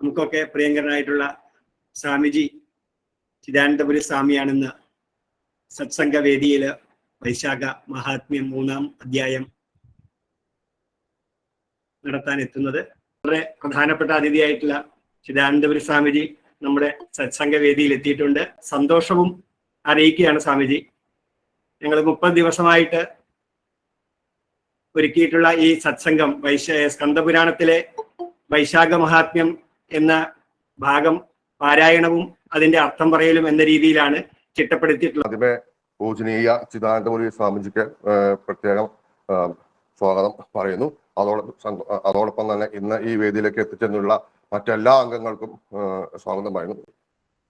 നമുക്കൊക്കെ പ്രിയങ്കരനായിട്ടുള്ള സ്വാമിജി ചിദാനന്ദപുരി സ്വാമിയാണെന്ന് സത്സംഗ വേദിയിൽ വൈശാഖ മഹാത്മ്യം മൂന്നാം അധ്യായം നടത്താൻ എത്തുന്നത് വളരെ പ്രധാനപ്പെട്ട അതിഥിയായിട്ടുള്ള ചിദാനന്ദപുരി സ്വാമിജി നമ്മുടെ സത്സംഗ വേദിയിൽ എത്തിയിട്ടുണ്ട് സന്തോഷവും അറിയിക്കുകയാണ് സ്വാമിജി. ഞങ്ങൾ മുപ്പത് ദിവസമായിട്ട് ഒരുക്കിയിട്ടുള്ള ഈ സത്സംഗം വൈശ സ്കന്ദപുരാണത്തിലെ വൈശാഖ മഹാത്മ്യം എന്ന ഭാഗം പാരായണവും അതിന്റെ അർത്ഥം പറയലും എന്ന രീതിയിലാണ് ചിട്ടപ്പെടുത്തിയിട്ടുള്ളത്. പൂജനീയ ചിദാനന്ദപുരി സ്വാമിജിക്ക് പ്രത്യേകം സ്വാഗതം പറയുന്നു. അതോടൊപ്പം അതോടൊപ്പം തന്നെ ഇന്ന് ഈ വേദിയിലേക്ക് എത്തിച്ചെന്നുള്ള മറ്റെല്ലാ അംഗങ്ങൾക്കും സ്വാഗതം പറയുന്നു.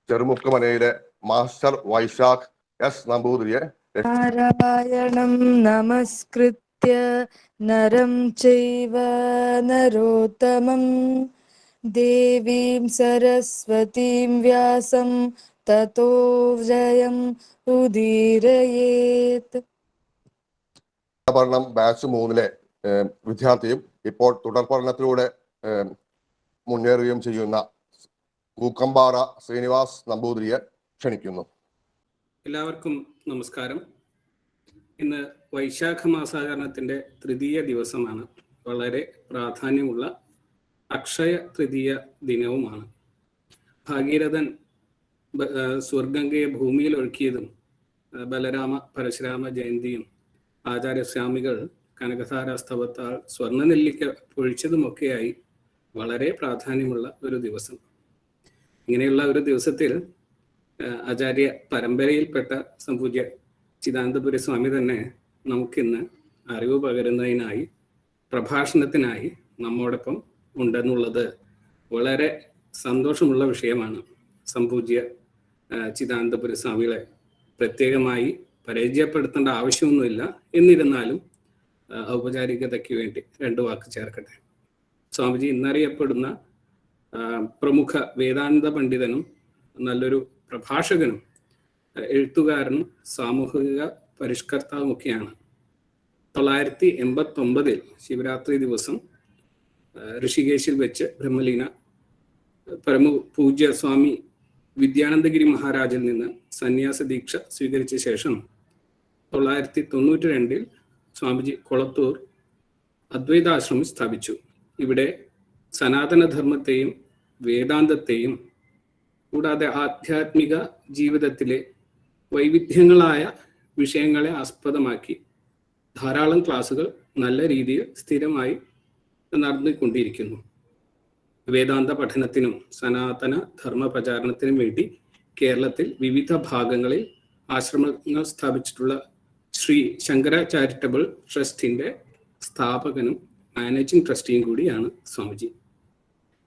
ചെറുമുക്കുമനയിലെ മാസ്റ്റർ വൈശാഖ് എസ് നമ്പൂതിരിയെ നാരായണം നമസ്കൃത്യ നരം ചൈവ നരോത്തമം. ദേവീം सरस्वतीं വ്യാസം തതോ ജയം ഉദീരയേത് പഠനം ബാച്ച് മൂന്നിലെ വിദ്യാർത്ഥിയും ഇപ്പോൾ തുടർ പഠനത്തിലൂടെ മുന്നേറുകയും ചെയ്യുന്ന കൂക്കമ്പാറ ശ്രീനിവാസ് നമ്പൂതിരിയെ ക്ഷണിക്കുന്നു. എല്ലാവർക്കും നമസ്കാരം. ഇന്ന് വൈശാഖ മാസാചരണത്തിന്റെ തൃതീയ ദിവസമാണ്. വളരെ പ്രാധാന്യമുള്ള അക്ഷയ തൃതീയ ദിനവുമാണ്. ഭാഗീരഥൻ സ്വർഗംഗയെ ഭൂമിയിൽ ഒഴുക്കിയതും ബലരാമ പരശുരാമ ജയന്തിയും ആചാര്യസ്വാമികൾ കനകധാര സ്തവത്താൽ സ്വർണനെല്ലിക്ക പൊഴിച്ചതുമൊക്കെയായി വളരെ പ്രാധാന്യമുള്ള ഒരു ദിവസം. ഇങ്ങനെയുള്ള ഒരു ദിവസത്തിൽ ആചാര്യ പരമ്പരയിൽപ്പെട്ട സംപൂജ്യ ചിദാനന്ദപുരി സ്വാമി തന്നെ നമുക്കിന്ന് അറിവ് പകരുന്നതിനായി പ്രഭാഷണത്തിനായി നമ്മോടൊപ്പം ഉണ്ടെന്നുള്ളത് വളരെ സന്തോഷമുള്ള വിഷയമാണ്. സംപൂജ്യ ചിദാനന്ദപുര സ്വാമികളെ പ്രത്യേകമായി പരിചയപ്പെടുത്തേണ്ട ആവശ്യമൊന്നുമില്ല. എന്നിരുന്നാലും ഔപചാരികതയ്ക്ക് വേണ്ടി രണ്ട് വാക്ക് ചേർക്കട്ടെ. സ്വാമിജി ഇന്നറിയപ്പെടുന്ന പ്രമുഖ വേദാന്ത പണ്ഡിതനും നല്ലൊരു പ്രഭാഷകനും എഴുത്തുകാരനും സാമൂഹിക പരിഷ്കർത്താവുമൊക്കെയാണ്. തൊള്ളായിരത്തി എൺപത്തി ഒമ്പതിൽ ശിവരാത്രി ദിവസം ഋഷികേശിൽ വെച്ച് ബ്രഹ്മലീന പരമ പൂജ്യ സ്വാമി വിദ്യാനന്ദഗിരി മഹാരാജിൽ നിന്ന് സന്യാസ ദീക്ഷ സ്വീകരിച്ച ശേഷം തൊള്ളായിരത്തി തൊണ്ണൂറ്റി രണ്ടിൽ സ്വാമിജി കൊളത്തൂർ അദ്വൈതാശ്രമം സ്ഥാപിച്ചു. ഇവിടെ സനാതനധർമ്മത്തെയും വേദാന്തത്തെയും കൂടാതെ ആധ്യാത്മിക ജീവിതത്തിലെ വൈവിധ്യങ്ങളായ വിഷയങ്ങളെ ആസ്പദമാക്കി ധാരാളം ക്ലാസുകൾ നല്ല രീതിയിൽ സ്ഥിരമായി നടന്നുകൊണ്ടിരിക്കുന്നു. വേദാന്ത പഠനത്തിനും സനാതന ധർമ്മ പ്രചാരണത്തിനും വേണ്ടി കേരളത്തിൽ വിവിധ ഭാഗങ്ങളിൽ ആശ്രമങ്ങൾ സ്ഥാപിച്ചിട്ടുള്ള ശ്രീ ശങ്കര ചാരിറ്റബിൾ ട്രസ്റ്റിന്റെ സ്ഥാപകനും മാനേജിംഗ് ട്രസ്റ്റിയും കൂടിയാണ് സ്വാമിജി.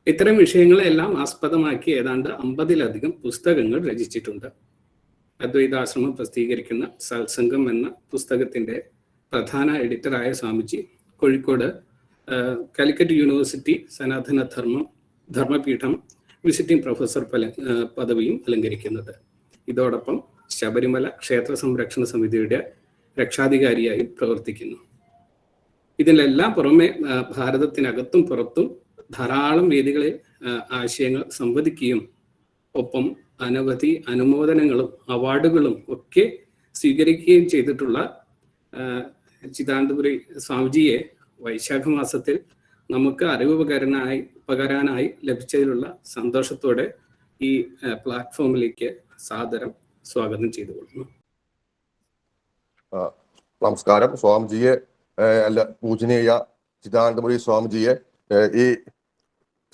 ഇത്തരം വിഷയങ്ങളെല്ലാം ആസ്പദമാക്കി ഏതാണ്ട് അമ്പതിലധികം പുസ്തകങ്ങൾ രചിച്ചിട്ടുണ്ട്. അദ്വൈതാശ്രമം പ്രസിദ്ധീകരിക്കുന്ന സത്സംഗം എന്ന പുസ്തകത്തിന്റെ പ്രധാന എഡിറ്ററായ സ്വാമിജി കോഴിക്കോട് കാലിക്കറ്റ് യൂണിവേഴ്സിറ്റി സനാതന ധർമ്മം ധർമ്മപീഠം വിസിറ്റിംഗ് പ്രൊഫസർ പല പദവിയും അലങ്കരിക്കുന്നത്. ഇതോടൊപ്പം ശബരിമല ക്ഷേത്ര സംരക്ഷണ സമിതിയുടെ രക്ഷാധികാരിയായി പ്രവർത്തിക്കുന്നു. ഇതിനെല്ലാം പുറമെ ഭാരതത്തിനകത്തും പുറത്തും ധാരാളം വേദികളിൽ ആശയങ്ങൾ സംവദിക്കുകയും ഒപ്പം അനവധി അനുമോദനങ്ങളും അവാർഡുകളും ഒക്കെ സ്വീകരിക്കുകയും ചെയ്തിട്ടുള്ള ചിദാനന്ദപുരി സ്വാമിജിയെ വൈശാഖ മാസത്തിൽ നമുക്ക് അറിവ് പകരനായി പകരാനായി ലഭിച്ചതിലുള്ള സന്തോഷത്തോടെ ഈ പ്ലാറ്റ്ഫോമിലേക്ക് സാദരം സ്വാഗതം ചെയ്തു കൊള്ളുന്നു. നമസ്കാരം. സ്വാമിജിയെ അല്ല പൂജനീയ ചിദാനന്ദപുരി സ്വാമിജിയെ ഈ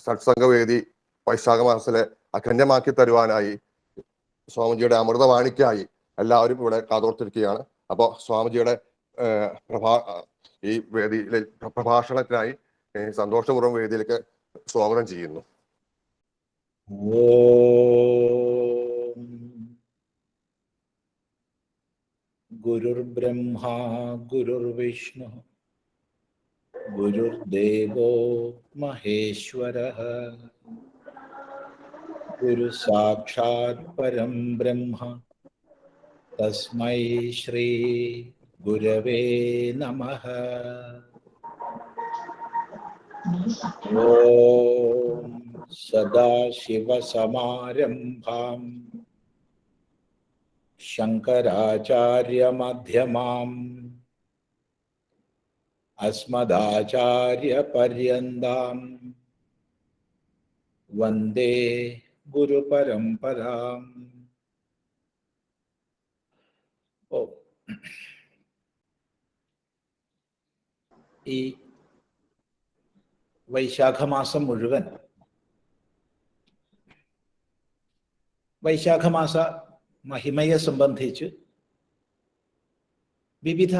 സത്സംഗവേദി വൈശാഖ മാസത്തിലെ അഖണ്ഡമാക്കി തരുവാനായി സ്വാമിജിയുടെ അമൃതവാണിക്കായി എല്ലാവരും ഇവിടെ കാതോർത്തിരിക്കുകയാണ്. അപ്പോൾ സ്വാമിജിയുടെ പ്രഭാ ഈ വേദി പ്രഭാഷണത്തിനായി സന്തോഷപൂർവം വേദിയിലേക്ക് സ്വാഗതം ചെയ്യുന്നു. ഗുരുർബ്രഹ്മ ഗുരുർവിഷ്ണു ഗുരുദേവോ മഹേശ്വര ഗുരു സാക്ഷാത് പരം ബ്രഹ്മ തസ്മൈ ശ്രീ गुरवे नमः। ॐ सदाशिवसमारम्भां शङ्कराचार्यमध्यमाम्। वंदे वंदे गुरुपरम्पराम्। ओ। ഈ വൈശാഖമാസം മുഴുവൻ. വൈശാഖമാസ മഹിമയെ സംബന്ധിച്ച് വിവിധ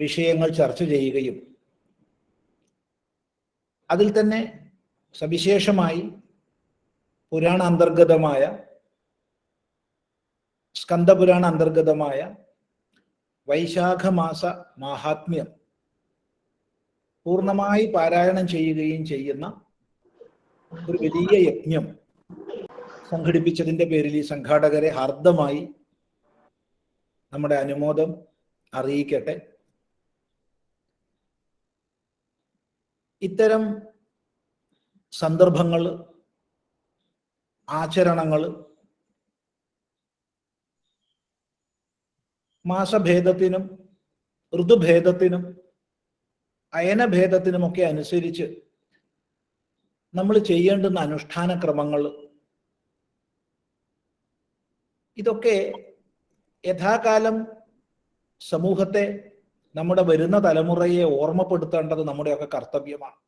വിഷയങ്ങൾ ചർച്ച ചെയ്യുകയും അതിൽ തന്നെ സവിശേഷമായി പുരാണ അന്തർഗതമായ സ്കന്ദപുരാണ അന്തർഗതമായ വൈശാഖമാസ മാഹാത്മ്യം പൂർണമായി പാരായണം ചെയ്യുകയും ചെയ്യുന്ന ഒരു വലിയ യജ്ഞം സംഘടിപ്പിച്ചതിന്റെ പേരിൽ ഈ സംഘാടകരെ ഹാർദമായി നമ്മുടെ അനുമോദം അറിയിക്കട്ടെ. ഇത്തരം സന്ദർഭങ്ങൾ ആചരണങ്ങൾ മാസഭേദത്തിനും ഋതുഭേദത്തിനും അയനഭേദത്തിനുമൊക്കെ അനുസരിച്ച് നമ്മൾ ചെയ്യേണ്ടുന്ന അനുഷ്ഠാന ക്രമങ്ങൾ ഇതൊക്കെ യഥാകാലം സമൂഹത്തെ നമ്മുടെ വരുന്ന തലമുറയെ ഓർമ്മപ്പെടുത്തേണ്ടത് നമ്മുടെയൊക്കെ കർത്തവ്യമാണ്.